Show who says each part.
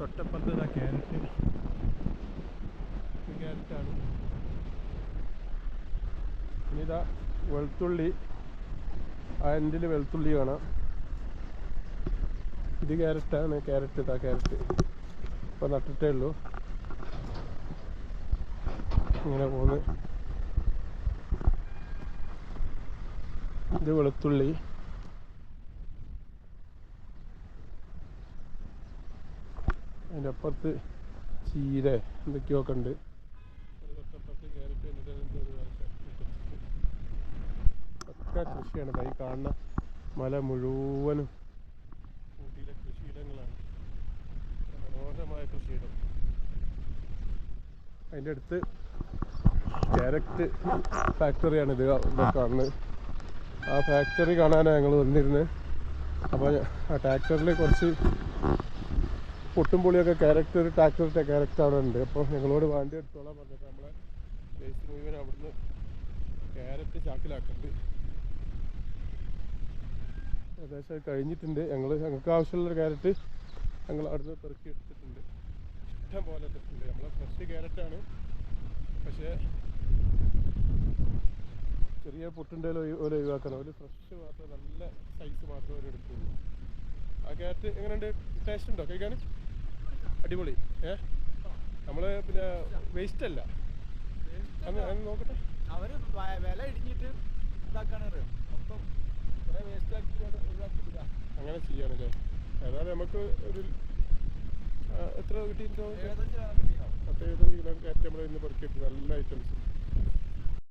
Speaker 1: തൊട്ടപ്പുറത്ത് ഇതാ ക്യാരറ്റ്. ക്യാരറ്റാണ്. ഇനി ഇതാ വെളുത്തുള്ളി. ആ എൻഡിൽ വെളുത്തുള്ളി കാണാം. ഇത് ക്യാരറ്റാണ്. ക്യാരറ്റ് ഇതാ ക്യാരറ്റ്. ഇപ്പം നട്ടിട്ടേ ഉള്ളൂ. ഇങ്ങനെ പോകുന്നത് ഇത് വെളുത്തുള്ളി. അതിന്റെ അപ്പുറത്ത് ചീര എന്തൊക്കെയോ ഒക്കെ ഉണ്ട് ഒക്കെ കൃഷിയാണ്. കൈ കാണുന്ന മല മുഴുവനും ഊട്ടിയിലെ കൃഷിയിടങ്ങളാണ്. മനോഹരമായ കൃഷിയിടം. അതിന്റെ അടുത്ത് ക്യാരറ്റ് ഫാക്ടറിയാണ് ഇത് കാണുന്നത്. ആ ഫാക്ടറി കാണാനാണ് ഞങ്ങൾ വന്നിരുന്നത്. അപ്പോൾ ആ ട്രാക്ടറിൽ കുറച്ച് പൊട്ടും പൊളിയൊക്കെ ക്യാരക്ടർ ട്രാക്ടറിന്റെ ക്യാരക്ടർ അവിടെ ഉണ്ട്. അപ്പോൾ ഞങ്ങളോട് വാണ്ടി എടുത്തോളാം പറഞ്ഞിട്ട് നമ്മളെ വേസ്റ്റ് മുഴുവൻ അവിടുന്ന് ക്യാരറ്റ് ചാക്കിലാക്കുന്നുണ്ട് ഏകദേശം കഴിഞ്ഞിട്ടുണ്ട്. ഞങ്ങൾ ഞങ്ങൾക്ക് ആവശ്യമുള്ള ക്യാരറ്റ് ഞങ്ങൾ അവിടുന്ന് പെറുക്കി എടുത്തിട്ടുണ്ട്. ഇഷ്ടം പോലെ എടുത്തിട്ടുണ്ട് നമ്മളെ ഫ്രഷ് ക്യാരറ്റാണ് പക്ഷേ ചെറിയ പൊട്ടിന്റെ ഒരു ഒഴിവാക്കണം. ഒരു ഫ്രഷ് മാത്രം നല്ല സൈസ് മാത്രം എടുക്കുള്ളൂ ആ ക്യാരറ്റ് എങ്ങനെയുണ്ട്? ടേസ്റ്റ് ഉണ്ടോ? കഴിക്കാൻ അടിപൊളി. ഏ? നമ്മൾ പിന്നെ വേസ്റ്റ് അല്ല. അന്ന് നോക്കട്ടെ.
Speaker 2: അവർ വ- വില ഇടിഞ്ഞിട്ട് ഇതാക്കാണ് മൊത്തം വേസ്റ്റ് ആക്കി
Speaker 1: അങ്ങനെ ചെയ്യാണല്ലേ? ഏതായാലും നമുക്ക് ഒരു എത്ര കിട്ടിയിട്ടുണ്ടോ? പത്ത് എഴുപത് കിലോ കയറ്റി നമ്മൾ ഇന്ന് പെറുക്കിയിട്ട് നല്ല ഐറ്റംസ്